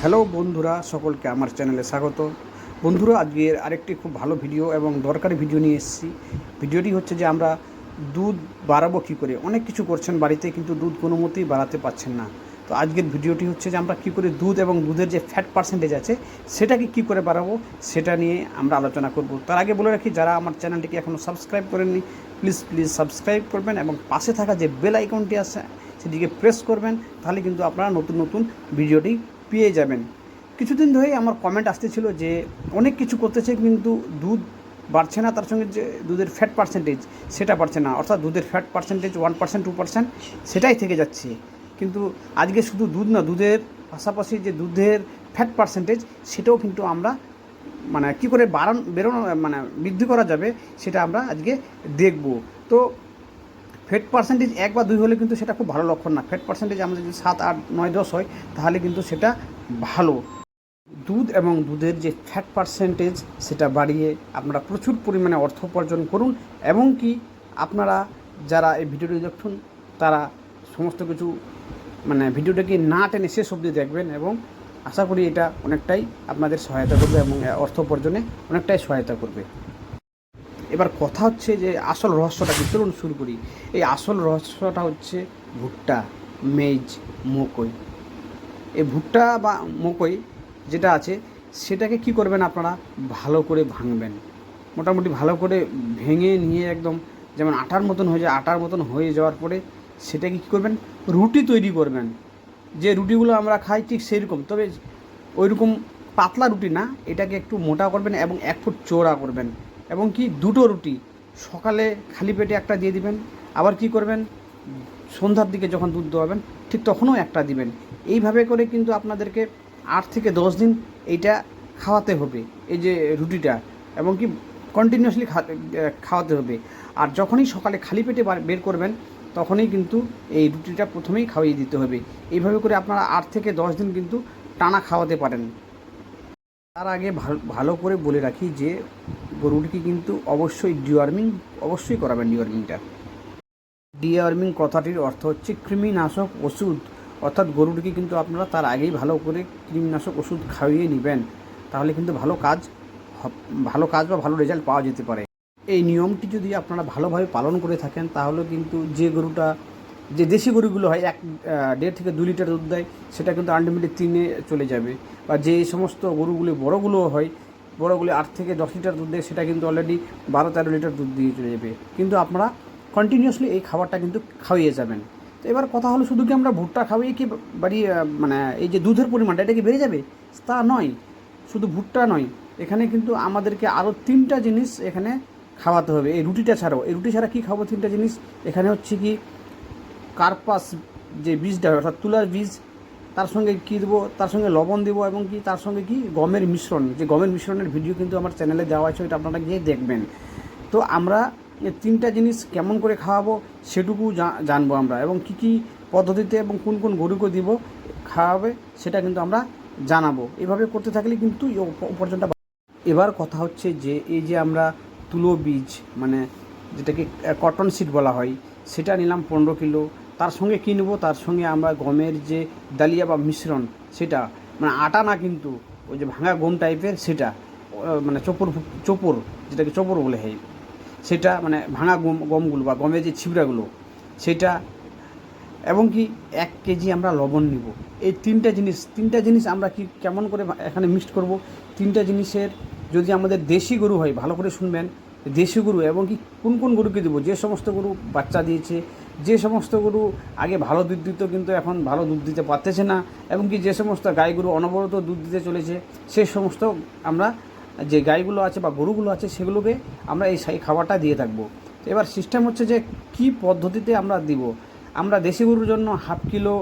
Hello বন্ধুরা, সকলকে আমার চ্যানেলে স্বাগত। বন্ধুরা, আজকের আরেকটি খুব ভালো ভিডিও এবং দরকারি ভিডিও নিয়ে এসেছি। ভিডিওটি হচ্ছে যে আমরা দুধ বাড়াবো কী করে? অনেক কিছু করছেন বাড়িতে কিন্তু দুধ কোনো মতেই বাড়াতে পারছেন না। তো আজকের ভিডিওটি হচ্ছে যে আমরা কী করে দুধ এবং দুধের যে ফ্যাট পার্সেন্টেজ আছে, সেটাকে কী করে বাড়াবো, সেটা নিয়ে আমরা আলোচনা করব। তার আগে বলে রাখি, যারা আমার চ্যানেলটিকে এখনও সাবস্ক্রাইব করেননি প্লিজ প্লিজ সাবস্ক্রাইব করবেন এবং পাশে থাকা যে বেল আইকনটি আছে, সেটিকে প্রেস করবেন, তাহলে কিন্তু আপনারা নতুন নতুন ভিডিওটি পেয়ে যাবেন। কিছুদিন ধরেই আমার কমেন্ট আসতেছিল যে, অনেক কিছু করতেছে কিন্তু দুধ বাড়ছে না, তার সঙ্গে যে দুধের ফ্যাট পার্সেন্টেজ সেটা বাড়ছে না। অর্থাৎ দুধের fat percentage one percent two percent সেটাই থেকে যাচ্ছে। কিন্তু আজকে শুধু দুধ না, দুধের পাশাপাশি যে দুধের ফ্যাট পার্সেন্টেজ সেটাও কিন্তু আমরা মানে কী করে বাড়ানো, বেরোনো মানে বৃদ্ধি করা যাবে, সেটা আমরা আজকে দেখব। তো ফ্যাট পার্সেন্টেজ এক বা দুই হলে কিন্তু সেটা খুব ভালো লক্ষণ না। ফ্যাট পার্সেন্টেজ আমাদের যদি সাত, আট, নয়, দশ হয়, তাহলে কিন্তু সেটা ভালো। দুধ এবং দুধের যে ফ্যাট পার্সেন্টেজ সেটা বাড়িয়ে আপনারা প্রচুর পরিমাণে অর্থ উপার্জন করুন এবং কি আপনারা যারা এই ভিডিওটি দেখুন, তারা সমস্ত কিছু মানে ভিডিওটাকে না টেনে শেষ অবধি দেখবেন এবং আশা করি এটা অনেকটাই আপনাদের সহায়তা করবে এবং অর্থ উপার্জনে অনেকটাই সহায়তা করবে। এবার কথা হচ্ছে যে আসল রহস্যটা কি? শুরু করি। এই আসল রহস্যটা হচ্ছে ভুট্টা, মেজ, মকই। এই ভুট্টা বা মকই যেটা আছে, সেটাকে কি করবেন আপনারা? ভালো করে ভাঙবেন। মোটামুটি ভালো করে ভেঙে নিয়ে একদম যেমন আটার মতন হয়ে যায়, আটার মতন হয়ে যাওয়ার পরে সেটাকে কী করবেন? রুটি তৈরি করবেন। যে রুটিগুলো আমরা খাই ঠিক সেরকম তবে ওইরকম পাতলা রুটি না, এটাকে একটু মোটা করবেন এবং এক ফুট চওড়া করবেন। এবং কি দুটো রুটি। সকালে খালি পেটে একটা দিয়ে দিবেন, আবার কি করবেন? সন্ধ্যার দিকে যখন দুধ দোয়াবেন, ঠিক তখনও একটা দিবেন। এইভাবে করে কিন্তু আপনাদেরকে আট থেকে দশ দিন এইটা খাওয়াতে হবে, এই যে রুটিটা। এবং কি কন্টিনিউয়াসলি খাওয়াতে হবে। আর যখনই সকালে খালি পেটে বের করবেন, তখনই কিন্তু এই রুটিটা প্রথমেই খাওয়িয়ে দিতে হবে। এইভাবে করে আপনারা আট থেকে দশ দিন কিন্তু টানা খাওয়াতে পারেন। তার আগে ভালো ভালো করে বলে রাখি যে গরুটিকে কিন্তু অবশ্যই ডিওয়ার্মিং, অবশ্যই করাবেন ডিওয়ার্মিংটা। ডিওয়ার্মিং কথাটির অর্থ হচ্ছে কৃমিনাশক ওষুধ। অর্থাৎ গরুটিকে কিন্তু আপনারা তার আগেই ভালো করে কৃমিনাশক ওষুধ খাইয়ে নেবেন। তাহলে কিন্তু ভালো কাজ ভালো কাজ বা ভালো রেজাল্ট পাওয়া যেতে পারে। এই নিয়মটি যদি আপনারা ভালোভাবে পালন করে থাকেন, তাহলে কিন্তু যে গরুটা, যে দেশি গরুগুলো হয়, এক দেড় থেকে দু লিটার দুধ দেয়, সেটা কিন্তু আলটিমেটলি তিনে চলে যাবে। বা যে সমস্ত গরুগুলো বড়গুলো হয় বড়গুলি আট থেকে দশ লিটার দুধ দেয়, সেটা কিন্তু অলরেডি বারো তেরো লিটার দুধ দিয়ে চলে যাবে। কিন্তু আপনারা কন্টিনিউয়াসলি এই খাবারটা কিন্তু খাওয়িয়ে যাবেন। তো এবার কথা হলো শুধু কি আমরা ভুট্টা খাওয়িয়ে কি বাড়ি মানে এই যে দুধের পরিমাণটা, এটা কি বেড়ে যাবে? তা নয়, শুধু ভুট্টা নয়, এখানে কিন্তু আমাদেরকে আরও তিনটা জিনিস এখানে খাওয়াতে হবে। এই রুটিটা ছাড়াও, এই রুটি ছাড়া কী খাব? তিনটা জিনিস, এখানে হচ্ছে কি কার্পাস যে বীজটা, অর্থাৎ তুলার বীজ তার সঙ্গে কী দেবো, তার সঙ্গে লবণ দেবো এবং কি তার সঙ্গে কি গমের মিশ্রণ। যে গমের মিশ্রণের ভিডিও কিন্তু আমার চ্যানেলে দেওয়া আছে, ওইটা আপনারা গিয়ে দেখবেন। তো আমরা তিনটা জিনিস কেমন করে খাওয়াবো সেটুকু জানব আমরা এবং কি কি পদ্ধতিতে এবং কোন কোন গরুকে দিব খাওয়াবে সেটা কিন্তু আমরা জানাব। এভাবে করতে থাকলে কিন্তু উপার্জনটা এবার কথা হচ্ছে যে, এই যে আমরা তুলো বীজ মানে যেটাকে কটন সিড বলা হয়, সেটা নিলাম পনেরো কিলো তার সঙ্গে কী নেব? তার সঙ্গে আমরা গমের যে ডালিয়া বা মিশ্রণ, সেটা। মানে আটা না কিন্তু, ওই যে ভাঙা গম টাইপের সেটা। মানে চোপড় চোপড়, যেটাকে চোপড় বলে হয় সেটা মানে ভাঙা গম, গমগুলো বা গমের যে ছিবড়াগুলো, সেটা। এবং কি এক কেজি আমরা লবণ নিব। এই তিনটা জিনিস তিনটা জিনিস আমরা কি কেমন করে এখানে মিক্সড করব? তিনটা জিনিসের যদি আমাদের দেশি গরু হয়, ভালো করে শুনবেন। দেশি গরু এবং কি কোন কোন গরুকে দেবো? যে সমস্ত গরু বাচ্চা দিয়েছে যে সমস্ত গরু আগে ভালো দুধ দিত কিন্তু এখন ভালো দুধ দিতে পারতেছে না, এবং কি যে সমস্ত গাই গরু অনবরত দুধ দিতে চলেছে, সে সমস্ত আমরা যে গাইগুলো আছে বা গরুগুলো আছে সেগুলোকে আমরা এই সেই খাবারটা দিয়ে থাকব। তো এবার সিস্টেম হচ্ছে যে কি পদ্ধতিতে আমরা দিব? আমরা দেশি গরুর জন্য হাফ কিলো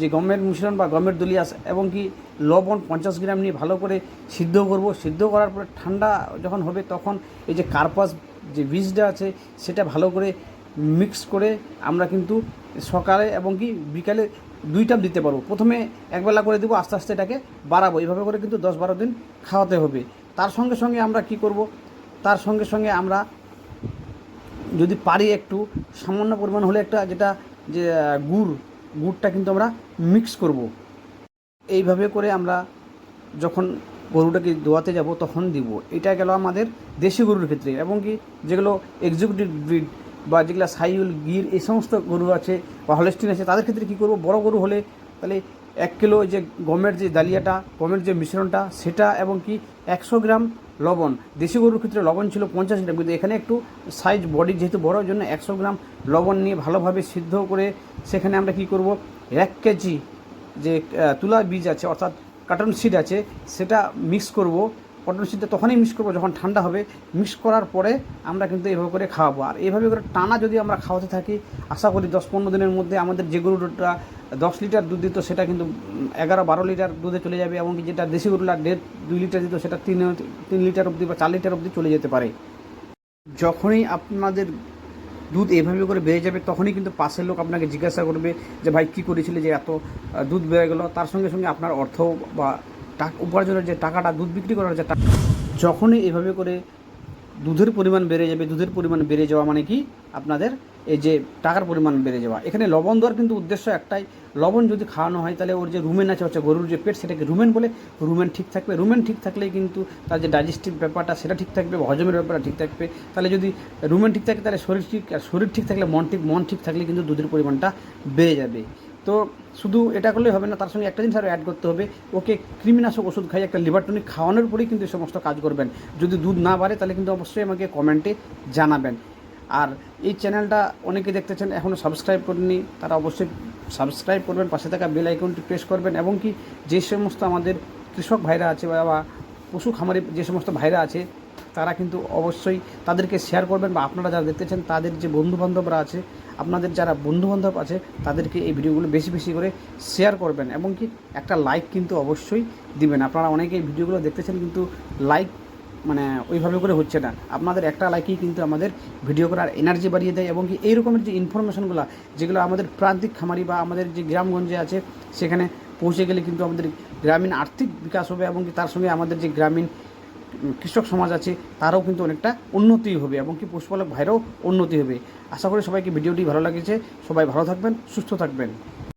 যে গমের মিশ্রণ বা গমের দলিয়াস এবং কি লবণ পঞ্চাশ গ্রাম নিয়ে ভালো করে সিদ্ধ করব। সিদ্ধ করার পরে ঠান্ডা যখন হবে তখন এই যে কার্পাস যে বীজটা আছে সেটা ভালো করে মিক্স করে আমরা কিন্তু সকালে এবং কি বিকালে দুই টাপ দিতে পারব। প্রথমে একবেলা করে দেবো, আস্তে আস্তে এটাকে বাড়াবো। এইভাবে করে কিন্তু দশ বারো দিন খাওয়াতে হবে। তার সঙ্গে সঙ্গে আমরা কি করব? তার সঙ্গে সঙ্গে আমরা যদি পারি একটু সামান্য পরিমাণ হলে একটা যেটা যে গুড়, গুড়টা কিন্তু আমরা মিক্স করব। এইভাবে করে আমরা যখন গরুটাকে দোয়াতে যাব তখন দিব। এটা গেল আমাদের দেশি গরুর ক্ষেত্রে এবং কি যেগুলো এক্সিকিউটিভ ব্রিড বা যেগুলো সাইউল গির এই সমস্ত গরু আছে বা হলেস্টিন আছে, তাদের ক্ষেত্রে কী করব? বড় গরু হলে তাহলে এক কিলো যে গমের যে ডালিয়াটা, গমের যে মিশ্রণটা, সেটা এবং কি একশো গ্রাম লবণ। দেশি গরুর ক্ষেত্রে লবণ ছিল পঞ্চাশ গ্রাম, কিন্তু এখানে একটু সাইজ বডি যেহেতু বড় জন্য একশো গ্রাম লবণ নিয়ে ভালোভাবে সিদ্ধ করে সেখানে আমরা কি করব? এক কেজি যে তুলা বীজ আছে, অর্থাৎ কাটন সিড আছে, সেটা মিক্স করব। কটন সিডটা তখনই মিক্স করব, যখন ঠান্ডা হবে। মিক্স করার পরে আমরা কিন্তু এভাবে করে খাওয়াবো। আর এইভাবে করে টানা যদি আমরা খাওয়াতে থাকি, আশা করি দশ পনেরো দিনের মধ্যে আমাদের যে গরুটা দশ লিটার দুধ দিত, সেটা কিন্তু এগারো বারো লিটার দুধে চলে যাবে এবং কি যেটা দেশি গরুটা দেড়, দুই লিটার দিত, সেটা তিন তিন লিটার অবধি বা চার লিটার অবধি চলে যেতে পারে। যখনই আপনাদের দুধ এভাবে করে বেড়ে যাবে, তখনই কিন্তু পাশের লোক আপনাকে জিজ্ঞাসা করবে যে, ভাই, কী করেছিলে যে এত দুধ বেড়ে গেলো? তার সঙ্গে সঙ্গে আপনার অর্থ বা টাকা উপার্জনের যে টাকাটা, দুধ বিক্রি করার যে টাকা যখনই এভাবে করে দুধের পরিমাণ বেড়ে যাবে, দুধের পরিমাণ বেড়ে যাওয়া মানে কি? আপনাদের এই যে টাকার পরিমাণ বেড়ে যাওয়া। এখানে লবণ দেওয়ার কিন্তু উদ্দেশ্য একটাই। লবণ যদি খাওয়ানো হয়, তাহলে ওর যে রুমেন আছে, হচ্ছে গরুর যে পেট, সেটাকে রুমেন বলে। রুমেন ঠিক থাকবে। রুমেন ঠিক থাকলেই কিন্তু তার যে ডাইজেস্টিভ ব্যাপারটা, সেটা ঠিক থাকবে, হজমের ব্যাপারটা ঠিক থাকবে। তাহলে যদি রুমেন ঠিক থাকে, তাহলে শরীর ঠিক আর শরীর ঠিক থাকলে, মন ঠিক মন ঠিক থাকলে কিন্তু দুধের পরিমাণটা বেড়ে যাবে। তো শুধু এটা করলেই হবে না, তার সঙ্গে একটা জিনিস আরও অ্যাড করতে হবে। ওকে কৃমিনাশক ওষুধ খাই, একটা লিভার টনিক খাওয়ানোর পরেই কিন্তু এই সমস্ত কাজ করবেন। যদি দুধ না বাড়ে, তাহলে কিন্তু অবশ্যই আমাকে কমেন্টে জানাবেন। আর এই চ্যানেলটা অনেকে দেখতেছেন এখনও সাবস্ক্রাইব করেনি তারা অবশ্যই সাবস্ক্রাইব করবেন, পাশে থাকা বেল আইকনটি প্রেস করবেন, এবং কি যে সমস্ত আমাদের কৃষক ভাইরা আছে বা পশু খামারে যে সমস্ত ভাইরা আছে তারা কিন্তু অবশ্যই তাদেরকে শেয়ার করবেন বা আপনারা যারা দেখতেছেন তাদের যে বন্ধুবান্ধবরা আছে, আপনাদের যারা বন্ধুবান্ধব আছে তাদেরকে এই ভিডিওগুলো বেশি বেশি করে শেয়ার করবেন এবং কি একটা লাইক কিন্তু অবশ্যই দিবেন। আপনারা অনেকে ভিডিওগুলো দেখতেছেন কিন্তু লাইক মানে ওইভাবে করে হচ্ছে না। আপনাদের একটা লাইকেই কিন্তু আমাদের ভিডিও করার এনার্জি বাড়িয়ে দেয় এবং কি এই রকমের যে ইনফরমেশনগুলো যেগুলো আমাদের প্রান্তিক খামারি বা আমাদের যে গ্রামগঞ্জে আছে, সেখানে পৌঁছে গেলে কিন্তু আমাদের গ্রামীণ আর্থিক বিকাশ হবে এবং তার সঙ্গে আমাদের যে গ্রামীণ কৃষক সমাজ আছে, তারাও কিন্তু অনেকটা উন্নতি হবে এবং কি পশুপালক ভাইরাও উন্নতি হবে। আশা করি সবাইকে ভিডিওটি ভালো লাগেছে। সবাই ভালো থাকবেন, সুস্থ থাকবেন।